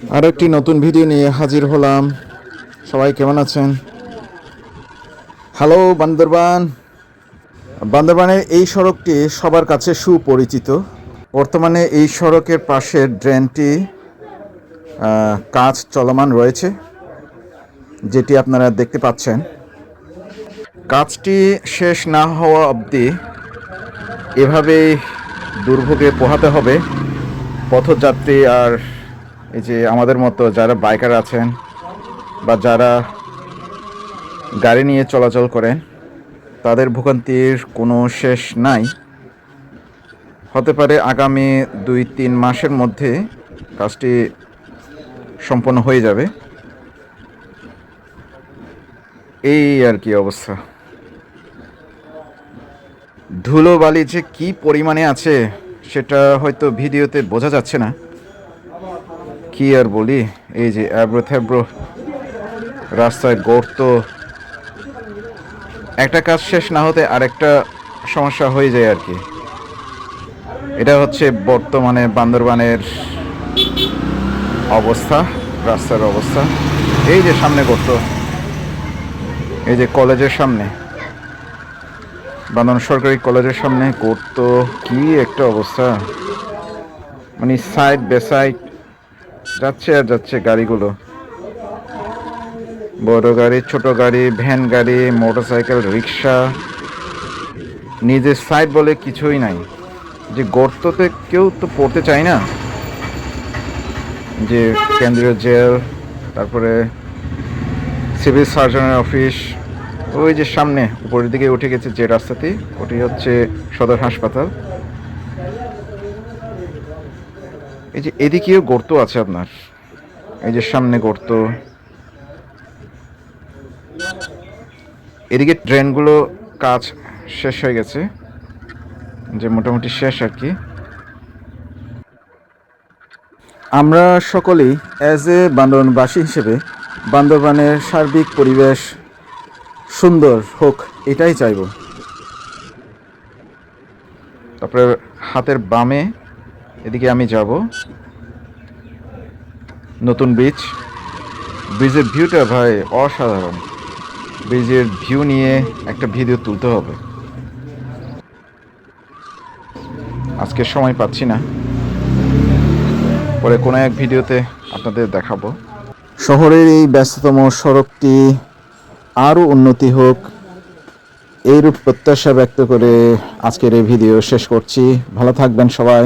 আর একটি নতুন ভিডিও নিয়ে হাজির হলাম। সবাই কেমন আছেন? হ্যালো বান্দরবান। বান্দরবানের এই সড়কটি সবার কাছে সুপরিচিত। বর্তমানে এই সড়কের পাশে ড্রেনটি কাজ চলমান রয়েছে, যেটি আপনারা দেখতে পাচ্ছেন। কাজটি শেষ না হওয়া অবধি এভাবেই দুর্ভোগে পোহাতে হবে। পথযাত্রী আর এই যে আমাদের মতো যারা বাইকার আছেন বা যারা গাড়ি নিয়ে চলাচল করেন, তাদের ভোগান্তির কোনো শেষ নাই। হতে পারে আগামী দুই, তিন মাসের মধ্যে কাজটি সম্পন্ন হয়ে যাবে। এই আর কি অবস্থা। ধুলো বালি যে কি পরিমাণে আছে, সেটা হয়তো ভিডিওতে বোঝা যাচ্ছে না। কি আর বলি? এই যে অ্যাব্রো থ্যাব্রো, রাস্তায় গর্ত। একটা কাজ শেষ না হতে আরেকটা সমস্যা হয়ে যায় আর কি। এটা হচ্ছে বর্তমানে বান্দরবানের অবস্থা, রাস্তার অবস্থা। এই যে সামনে গর্ত, এই যে কলেজের সামনে। বান্দরবান সরকারি কলেজের সামনে গর্ত, কি একটা অবস্থা। মানে সাইড বে সাইড যাচ্ছে আর যাচ্ছে গাড়িগুলো। বড় গাড়ি, ছোট গাড়ি, ভ্যান গাড়ি, মোটরসাইকেল, রিক্সা। নিজের সাইড বলে কিছুই নাই। যে গর্ততে কেউ তো পড়তে চায় না। যে কেন্দ্রীয় জেল, তারপরে সিভিল সার্জনের অফিস। ওই যে সামনে, উপরের দিকে উঠে গেছে যে রাস্তাটি, ওটি হচ্ছে সদর হাসপাতাল। এই যে এদিকেও গর্ত আছে আপনার। এই যে সামনে গর্ত। এদিকে ট্রেনগুলো কাজ শেষ হয়ে গেছে, যে মোটামুটি শেষ আর কি। আমরা সকলেই অ্যাজ এ বান্দরবানবাসী হিসেবে বান্দরবানের সার্বিক পরিবেশ সুন্দর হোক এটাই চাইব। তারপরে হাতের বামে এদিকে আমি যাব। নতুন ব্রিজ ব্রিজের ভিউটা ভাই অসাধারণ। ব্রিজের ভিউ নিয়ে একটা ভিডিও তুলতে হবে। আজকে সময় পাচ্ছি না। পরে কোনো এক ভিডিওতে আপনাদের দেখাবো। শহরের এই ব্যস্ততম সড়কটি আরও উন্নতি হোক, এইরূপ প্রত্যাশা ব্যক্ত করে আজকের এই ভিডিও শেষ করছি। ভালো থাকবেন সবাই।